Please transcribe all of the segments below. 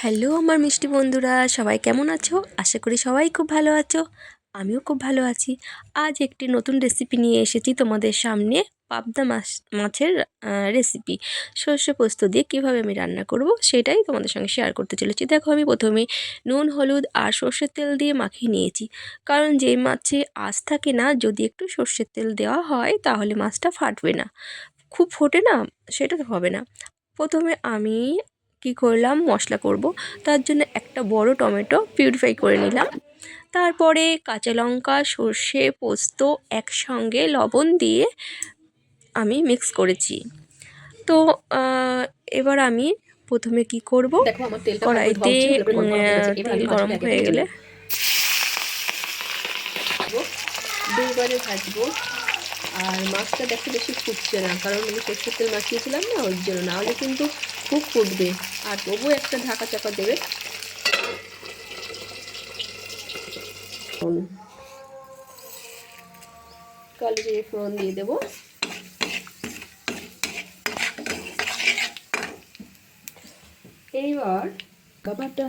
Hello আমার মিষ্টি বন্ধুরা, সবাই কেমন আছো? আশা করি সবাই খুব ভালো আছো। আমিও খুব ভালো আছি। আজ একটি নতুন রেসিপি নিয়ে এসেছি তোমাদের সামনে, পাবদা মাছ, মাছের রেসিপি সর্ষে পোস্ত দিয়ে কীভাবে আমি রান্না করব সেটাই তোমাদের সঙ্গে শেয়ার করতে চলেছি। দেখো, আমি প্রথমে নুন, হলুদ আর সর্ষের তেল দিয়ে মাখিয়ে নিয়েছি। কারণ যেই মাছে আঁশ থাকে না, যদি একটু সর্ষের তেল দেওয়া হয়, তাহলে মাছটা ফাটবে না। খুব ফোটে না, সেটা তো হবে না। প্রথমে আমি কি করলাম? মশলা করব। তার জন্য একটা বড় টমেটো পিউরিফাই করে নিলাম। তারপরে কাঁচা লঙ্কা সর্ষে পোস্ত একসঙ্গে লবণ দিয়ে আমি মিক্স করেছি। তো এবার আমি প্রথমে কি করব? কড়াইতে তেল গরম হয়ে গেলে। দুবারে ভাজবো। আর মাছটা দেখতে বেশি ফুটছে না কারণ আমি সর্ষের তেল মাখিয়েছিলাম না ওর জন্য। নাহলে কিন্তু খুব ফুটবে। আর তবুও একটা ঢাকা চাপা দেবে। কালো ফোড়ন দিয়ে দেবো। এইবার খাবারটা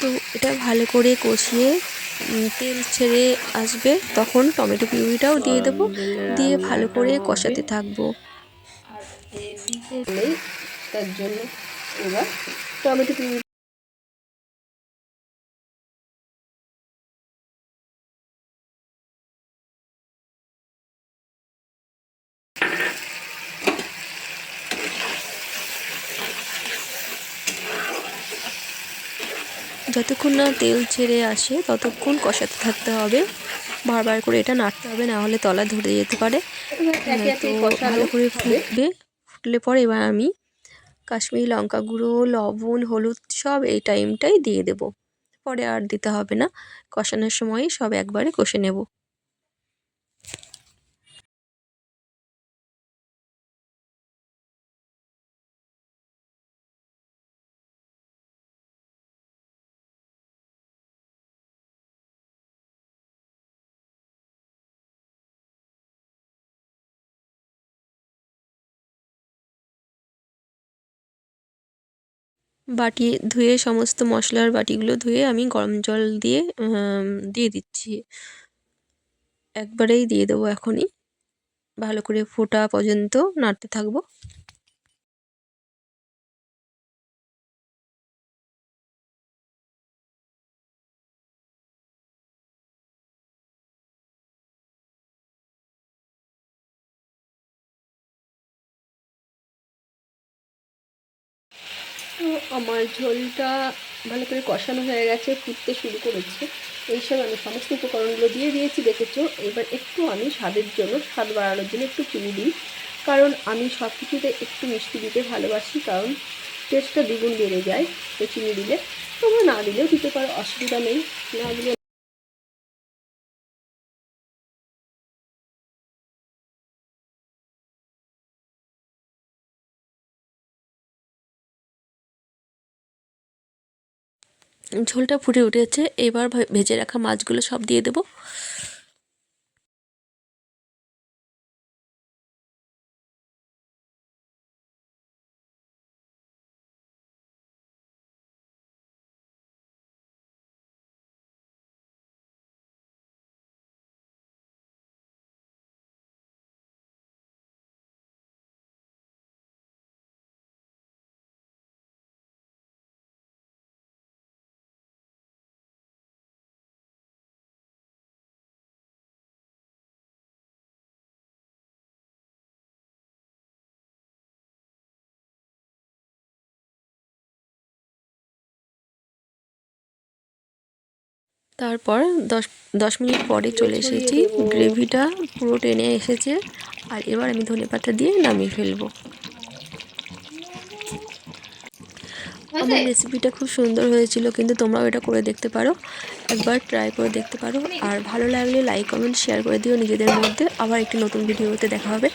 তো এটা ভালো করে কষিয়ে তেল ছেড়ে আসবে, তখন টমেটো পিউরিটাও দিয়ে দেবো। দিয়ে ভালো করে কষাতে থাকব। তার জন্য এবার টমেটো পিউরি যতক্ষণ না তেল ছেড়ে আসে ততক্ষণ কষাতে থাকতে হবে। বারবার করে এটা নাড়তে হবে না হলে তলা ধরে যেতে পারে। তো ভালো করে ফুটবে। ফুটলে পরে এবার আমি কাশ্মীরি লঙ্কা গুঁড়ো লবণ হলুদ সব এই টাইমটাই দিয়ে দেব। পরে আর দিতে হবে না। কষানোর সময় সব একবারে কষে নেব। বাটি ধুয়ে সমস্ত মশলার বাটিগুলো ধুয়ে আমি গরম জল দিয়ে দিয়ে দিচ্ছি। একবারেই দিয়ে দেবো এখনই। ভালো করে ফোটা পর্যন্ত নাড়তে থাকব। তো আমার ঝোলটা ভালো করে কষানো হয়ে গেছে, ফুটতে শুরু করেছে। এইসব আমি সমস্ত উপকরণগুলো দিয়ে দিয়েছি, দেখেছ? এবার একটু আমি স্বাদের জন্য, স্বাদ বাড়ানোর জন্য একটু চিনি দিই। কারণ আমি সব কিছুতে একটু মিষ্টি দিতে ভালোবাসি, কারণ টেস্টটা দ্বিগুণ বেড়ে যায়। তো চিনি দিলে তোমরা না দিলেও দিতে পারো, অসুবিধা নেই। না দিলে ঝোলটা ফুটে উঠেছে। এবার ভেজে রাখা মাছগুলো সব দিয়ে দেবো। তারপর দশ দশ মিনিট পরে চলে এসেছি। গ্রেভিটা পুরো টেনে এসেছে। আর এবার আমি ধনে পাতা দিয়ে নামিয়ে ফেলব। আমার রেসিপিটা খুব সুন্দর হয়েছিল কিন্তু তোমরাও এটা করে দেখতে পারো। একবার ট্রাই করে দেখতে পারো। আর ভালো লাগলে লাইক কমেন্ট শেয়ার করে দিও নিজেদের মধ্যে। আবার একটি নতুন ভিডিওতে দেখা হবে।